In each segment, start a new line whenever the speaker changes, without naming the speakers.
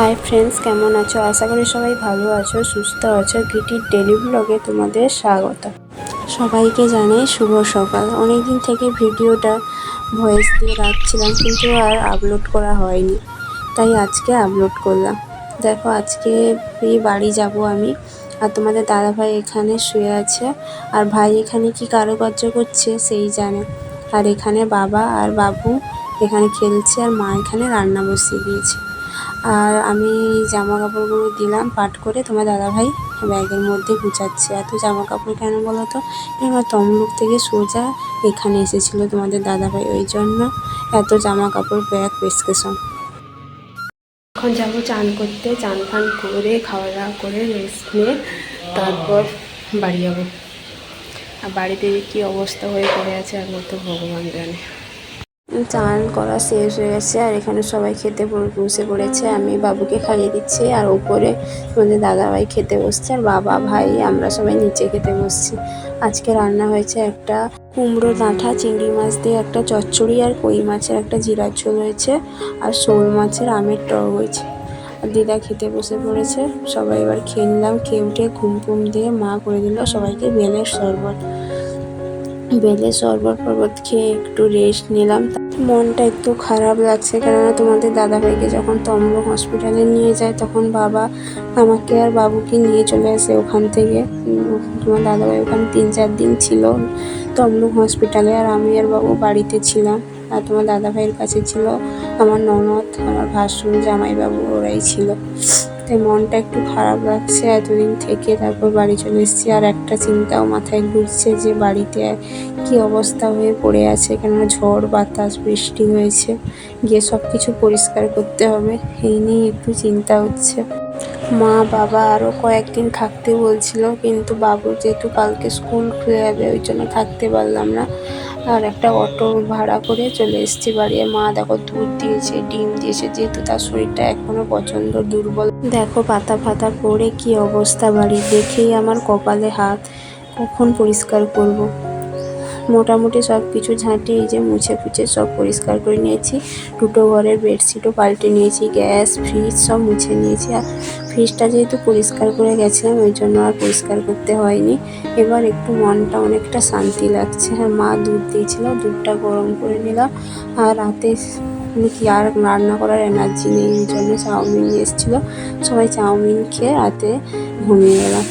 Hi friends কেমন আছো? আশা করি সবাই ভালো আছো, সুস্থ আছো। গিটির ডেলি ব্লগে তোমাদের স্বাগত। সবাইকে জানাই শুভ সকাল। অনেক দিন থেকে ভিডিওটা ভয়েস দিয়ে রাখছিলাম, কিন্তু আর আপলোড করা হয়নি। তাই আজকে আপলোড করলাম। দেখো, আজকে বাড়ি যাব আমি, আর তোমাদের দাদা ভাই এখানে শুয়ে আছে। আর ভাই এখানে কি কারুকার্য করছে সেই জানে। আর এখানে বাবা আর বাবু এখানে খেলছে, আর মা এখানে রান্না বসিয়ে দিয়েছে। আর আমি জামা কাপড়গুলো দিলাম, পাট করে। তোমার দাদাভাই ব্যাগের মধ্যে গুছাচ্ছে। এত জামা কাপড় কেন বলো তো? এবার তমলুক থেকে সোজা এখানে এসেছিল তোমাদের দাদাভাই। ওই জন্য এত জামা কাপড় ব্যাগ, প্রেসক্রিপশন। এখন যাব চান করতে। চান ফান করে খাওয়া দাওয়া করে রেস্ট নিয়ে তারপর বাড়ি যাব। আর বাড়িতে কী অবস্থা হয়ে পড়ে আছে একমাত্র ভগবান জানে। চান করা শেষ হয়ে গেছে আর এখানে সবাই খেতে বসে পড়েছে। আমি বাবুকে খাইয়ে দিচ্ছি আর উপরে আমাদের দাদাভাই খেতে বসছে আর বাবা ভাই, আমরা সবাই নিচে খেতে বসছি। আজকে রান্না হয়েছে একটা কুমড়ো ডাঁটা চিংড়ি মাছ দিয়ে একটা চচ্চড়ি আর কই মাছের একটা জিরার ঝোল হয়েছে আর শোল মাছের আমের টক হয়েছে। আর দিদা খেতে বসে পড়েছে। সবাই এবার খেয়ে নিলাম, খেয়ে উঠে ঘুম ফুম দিয়ে মা করে দিল সবাইকে বেলের শরবত। বেলে শরবত ফরবত খেয়ে একটু রেস্ট নিলাম। মনটা একটু খারাপ লাগছে কেননা তোমাদের দাদাভাইকে যখন তমলুক হসপিটালে নিয়ে যায়, তখন বাবা আমাকে আর বাবুকে নিয়ে চলে আসে ওখান থেকে। তোমার দাদাভাই ওখানে তিন চার দিন ছিল তমলুক হসপিটালে আর আমি আর বাবু বাড়িতে ছিলাম। আর তোমার দাদাভাইয়ের কাছে ছিল আমার ননদ আমার ভাসুর, জামাইবাবু, ওরাই ছিল। তাই মনটা একটু খারাপ লাগছে। এতদিন থেকে তারপর বাড়ি চলে এসেছি আর একটা চিন্তাও মাথায় ঘুরছে যে বাড়িতে কি অবস্থা হয়ে পড়ে আছে, কেননা ঝড়, বাতাস, বৃষ্টি হয়েছে। গিয়ে সব কিছু পরিষ্কার করতে হবে, এই নিয়ে একটু চিন্তা হচ্ছে। মা, বাবা আরও কয়েকদিন থাকতে বলছিল, কিন্তু বাবুর যেহেতু কালকে স্কুল খুলে যাবে, ওই জন্য থাকতে পারলাম না। আর একটা অটো ভাড়া করে চলে এসেছি বাড়ি মা দেখো দুধ দিয়েছে, ডিম দিয়েছে, যেহেতু তার শরীরটা এখনও প্রচণ্ড দুর্বল। দেখো পাতা ফাতা পড়ে কি অবস্থা বাড়ি দেখেই আমার কপালে হাত। কখন পরিষ্কার করব। মোটামুটি সব কিছু ঝাঁটে এই যে মুছে ফুছে সব পরিষ্কার করে নিয়েছি। দুটো ঘরের বেডশিটও পাল্টে নিয়েছি, গ্যাস, ফ্রিজ সব মুছে নিয়েছি। আর ফ্রিজটা যেহেতু পরিষ্কার করে গেছিলাম, ওই জন্য আর পরিষ্কার করতে হয়নি। এবার একটু মনটা অনেকটা শান্তি লাগছে। হ্যাঁ মা দুধ দিয়েছিল, দুধটা গরম করে নিলাম আর রাতে কি আর রান্না করার এনার্জি নেই ওই জন্য চাউমিন এসেছিল। সবাই চাউমিন খেয়ে রাতে ঘুমিয়ে গেলাম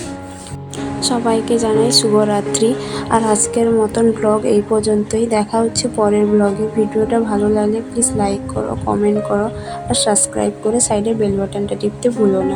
সবাইকে জানাই শুভরাত্রি। আর আজকের মতন ব্লগ এই পর্যন্তই। দেখা হচ্ছে পরের ব্লগে ভিডিওটা ভালো লাগলে প্লিজ লাইক করো কমেন্ট করো, আর সাবস্ক্রাইব করে সাইডে বেল বাটনটা টিপতে ভুলো না।